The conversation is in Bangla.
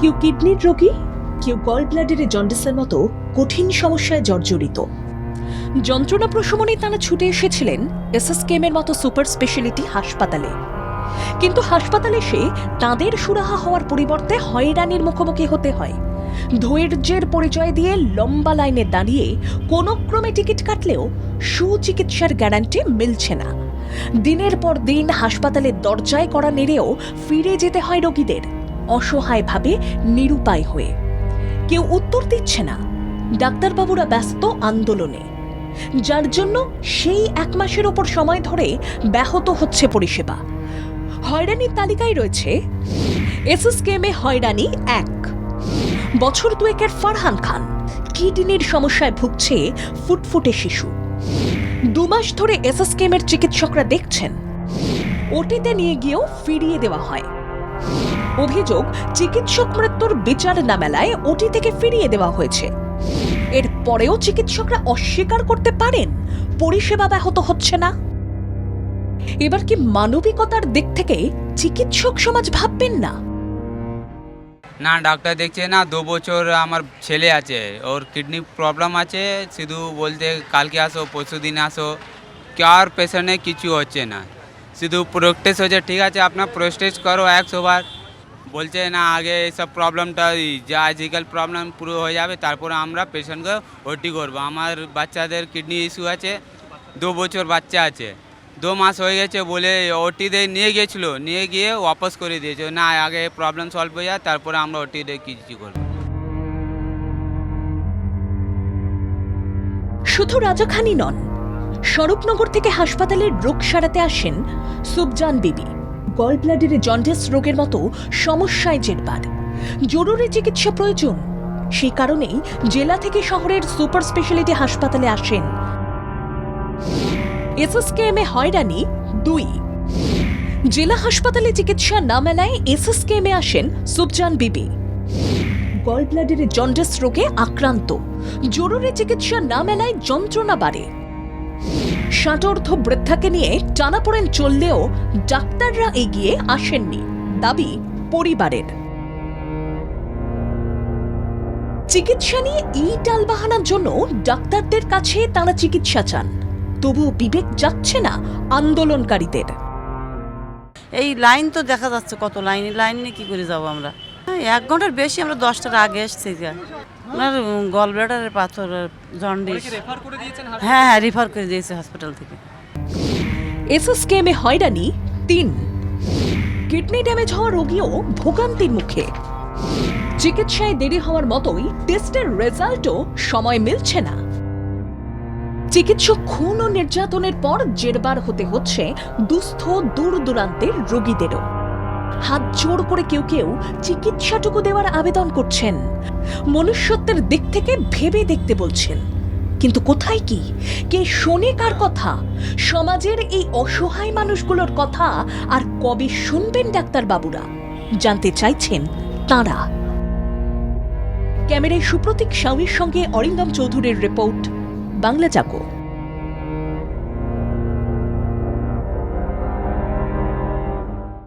কেউ কিডনির রোগী, কেউ গল ব্লাডারে জন্ডিসের মতো কঠিন সমস্যায় জর্জরিত। যন্ত্রণা প্রশমনে তারা ছুটে এসেছিলেন এসএসকেএমের মতো সুপার স্পেশালিটি হাসপাতালে। কিন্তু হাসপাতালে এসে তাদের সুরাহা হওয়ার পরিবর্তে হয়রানির মুখোমুখি হতে হয়। ধৈর্যের পরিচয় দিয়ে লম্বা লাইনে দাঁড়িয়ে কোনো ক্রমে টিকিট কাটলেও সুচিকিৎসার গ্যারান্টি মিলছে না। দিনের পর দিন হাসপাতালের দরজায় করা নেড়েও ফিরে যেতে হয় রোগীদের। অসহায়ভাবে নিরুপায় হয়ে। কেউ উত্তর দিচ্ছে না। ডাক্তারবাবুরা ব্যস্ত আন্দোলনে। যার জন্য সেই এক মাসের ওপর সময় ধরে ব্যাহত হচ্ছে পরিষেবা। হয়রানির তালিকায় রয়েছে, এসএসকেএমে হয়রানি এক। বছর দুয়েকের ফারহান খান, কিডনির সমস্যায় ভুগছে ফুটফুটে শিশু। দু মাস ধরে এসএসকেএমের চিকিৎসকরা দেখছেন, ওটিতে নিয়ে গিয়েও ফিরিয়ে দেওয়া হয়। অভিযোগ, চিকিৎসক মৃত্যুর বিচার না মেলায় ওটি থেকে ফিরিয়ে দেওয়া হয়েছে। এর পরেও চিকিৎসকরা অস্বীকার করতে পারেন, পরিষেবা ব্যাহত হচ্ছে না। এবার কি মানবিকতার দিক থেকে চিকিৎসক সমাজ ভাববেন না? না, ডাক্তার দেখছে না, দু বছর আমার ছেলে আছে, ওর কিডনি প্রবলেম আছে, শুধু বলতে কালকে আসো পরশু দিন আসো, কার পেশেন্টে কিছু হচ্ছে না। শুধু প্রোস্টেস হয়েছে ঠিক আছে আপনার প্রোস্টেস করো একশো বার বলছে না আগে এইসব প্রবলেমটা যা আজকাল প্রবলেম পুরো হয়ে যাবে তারপরে আমরা পেশেন্টকে ওটি করব আমার বাচ্চাদের কিডনি ইস্যু আছে দু বছর বাচ্চা আছে দু মাস হয়ে গেছে বলে ওটিতে নিয়ে গিয়েছিল নিয়ে গিয়ে ওয়াপস করে দিয়েছে না আগে প্রবলেম সলভ হয়ে যায় তারপরে আমরা ওটিতে কিছু করব শুধু রাজাখানি নন স্বরূপনগর থেকে হাসপাতালের রোগ সারাতে আসেন সুবজান বিবি। গল ব্লাডারে জন্ডিস রোগের মতো সমস্যায় জেরবার। জরুরি চিকিৎসা প্রয়োজন। সেই কারণেই জেলা থেকে শহরের সুপার স্পেশালিটি হাসপাতালে আসেন। এসএসকেএমে হয়রানি দুই। জেলা হাসপাতালে চিকিৎসা না মেলায় এসএসকেএমে আসেন সুবজান বিবি। গল ব্লাডারে জন্ডিস রোগে আক্রান্ত। জরুরি চিকিৎসা না মেলায় যন্ত্রণা বাড়ে। ষাটোর্ধ বৃদ্ধাকে নিয়ে টানাপোড়েন চললেও ডাক্তাররা এগিয়ে আসেননি। দাবি পরিবারের। চিকিৎসা নিয়ে এই টালবাহানার জন্য ডাক্তারদের কাছে তারা চিকিৎসা চান। তবুও বিবেক যাচ্ছে না আন্দোলনকারীদের। এই লাইন তো দেখা যাচ্ছে কত লাইনে, লাইন নিয়ে কী করে যাব আমরা? এক ঘণ্টার বেশি আমরা দশটার আগে এসছি ওনার গল ব্লাডারের পাথর জন্ডিস। হ্যাঁ হ্যাঁ রিফার করে দিয়েছে হসপিটাল থেকে। এসএসকেএমে হয়রানি তিন। কিডনি ড্যামেজ হওয়া রোগীও ভোগান্তির মুখে। চিকিৎসায় দেরি হওয়ার মতোই টেস্টের রেজাল্টও সময় মিলছে না। চিকিৎসক খুন ও নির্যাতনের পর জেরবার হতে হচ্ছে দুস্থ দূর দূরান্তের রোগীদেরও। হাত জোর করে কেউ কেউ চিকিৎসাটুকু দেওয়ার আবেদন করছেন। মনুষ্যত্বের দিক থেকে ভেবে দেখতে বলছেন। কিন্তু কোথায় কি? কে শোনে কার কথা? সমাজের এই অসহায় মানুষগুলোর কথা আর কবে শুনবেন ডাক্তার বাবুরা? জানতে চাইছেন তাঁরা। ক্যামেরায় সুপ্রতীক, স্বামীর সঙ্গে অরিন্দম চৌধুরীর রিপোর্ট, বাংলা জাগো